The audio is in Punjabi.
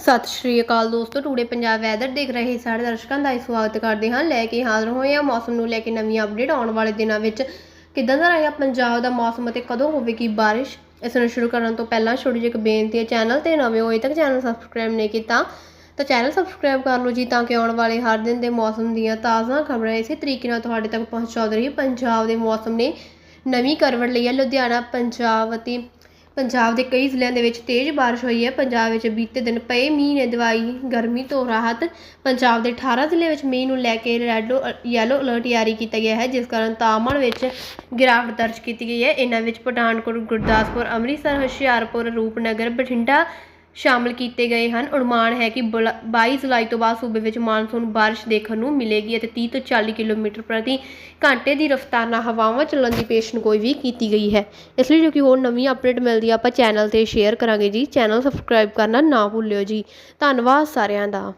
ਸਤਿ ਸ਼੍ਰੀ ਅਕਾਲ ਦੋਸਤੋ, ਟੂਡੇ ਪੰਜਾਬ ਵੈਦਰ ਦੇਖ ਰਹੇ ਸਾਰੇ ਦਰਸ਼ਕਾਂ ਦਾ ਇਸ ਸਵਾਗਤ ਕਰਦੇ ਹਾਂ। ਲੈ ਕੇ ਹਾਜ਼ਰ ਹੋਏ ਹਾਂ ਮੌਸਮ ਨੂੰ ਲੈ ਕੇ ਨਵੀਂ ਅਪਡੇਟ ਆਉਣ ਵਾਲੇ ਦਿਨਾਂ ਵਿੱਚ। ਕਿਦਾਂ ਦਾ ਰਹੇਗਾ ਪੰਜਾਬ ਦਾ ਮੌਸਮ ਅਤੇ ਕਦੋਂ ਹੋਵੇਗੀ ਬਾਰਿਸ਼? ਇਸ ਨੂੰ ਸ਼ੁਰੂ ਕਰਨ ਤੋਂ ਪਹਿਲਾਂ ਛੋਟੀ ਜਿਹੀ ਇੱਕ ਬੇਨਤੀ ਹੈ, ਚੈਨਲ ਤੇ ਨਵੇਂ ਹੋਏ ਤੱਕ ਚੈਨਲ ਸਬਸਕ੍ਰਾਈਬ ਨਹੀਂ ਕੀਤਾ, ਤਾਂ ਚੈਨਲ ਸਬਸਕ੍ਰਾਈਬ ਕਰ ਲਓ ਜੀ ਤਾਂ ਕਿ ਆਉਣ ਵਾਲੇ ਹਰ ਦਿਨ ਦੇ ਮੌਸਮ ਦੀਆਂ ਤਾਜ਼ਾ ਖਬਰਾਂ ਇਸੇ ਤਰੀਕੇ ਨਾਲ ਤੁਹਾਡੇ ਤੱਕ ਪਹੁੰਚਾਉਂਦੇ ਰਹੀ ਪੰਜਾਬ ਦੇ ਮੌਸਮ ਨੇ ਨਵੀਂ ਕਰਵਟ ਲਈ ਹੈ। ਲੁਧਿਆਣਾ, ਪੰਜਾਬ ਅਤੇ ਪੰਜਾਬ ਦੇ ਕਈ ਜ਼ਿਲ੍ਹਿਆਂ ਦੇ ਵਿੱਚ ਤੇਜ਼ ਬਾਰਿਸ਼ ਹੋਈ ਹੈ। ਪੰਜਾਬ ਵਿੱਚ ਬੀਤੇ ਦਿਨ ਪਏ ਮੀਂਹ ਨੇ ਦਵਾਈ, ਗਰਮੀ ਤੋਂ ਰਾਹਤ। ਪੰਜਾਬ ਦੇ 18 ਜ਼ਿਲ੍ਹਿਆਂ ਵਿੱਚ ਮੀਂਹ ਨੂੰ ਲੈ ਕੇ ਰੈੱਡ ਯੈਲੋ ਅਲਰਟ ਜਾਰੀ ਕੀਤਾ ਗਿਆ ਹੈ, ਜਿਸ ਕਾਰਨ ਤਾਪਮਾਨ ਵਿੱਚ ਗਿਰਾਵਟ ਦਰਜ ਕੀਤੀ ਗਈ ਹੈ। ਇਹਨਾਂ ਵਿੱਚ ਪਠਾਨਕੋਟ, ਗੁਰਦਾਸਪੁਰ, ਅੰਮ੍ਰਿਤਸਰ, ਹੁਸ਼ਿਆਰਪੁਰ, ਰੂਪਨਗਰ, ਬਠਿੰਡਾ ਸ਼ਾਮਲ ਕੀਤੇ ਗਏ ਹਨ। ਅਨੁਮਾਨ ਹੈ ਕਿ ਬੁਲਾ- 22 ਜੁਲਾਈ ਤੋਂ ਬਾਅਦ ਸੂਬੇ ਵਿੱਚ ਮਾਨਸੂਨ ਬਾਰਿਸ਼ ਦੇਖਣ ਨੂੰ ਮਿਲੇਗੀ ਅਤੇ 30 ਤੋਂ 40 ਕਿਲੋਮੀਟਰ ਪ੍ਰਤੀ ਘੰਟੇ ਦੀ ਰਫ਼ਤਾਰ ਨਾਲ ਹਵਾਵਾਂ ਚੱਲਣ ਦੀ ਪੇਸ਼ਨਗੋਈ ਵੀ ਕੀਤੀ ਗਈ ਹੈ। ਇਸ ਲਈ ਜੋ ਕਿ ਹੋਰ ਨਵੀਂ ਅਪਡੇਟ ਮਿਲਦੀ ਆ, ਆਪਾਂ ਚੈਨਲ ਤੇ ਸ਼ੇਅਰ ਕਰਾਂਗੇ ਜੀ। ਚੈਨਲ ਸਬਸਕ੍ਰਾਈਬ ਕਰਨਾ ਨਾ ਭੁੱਲਿਓ ਜੀ। ਧੰਨਵਾਦ ਸਾਰਿਆਂ ਦਾ।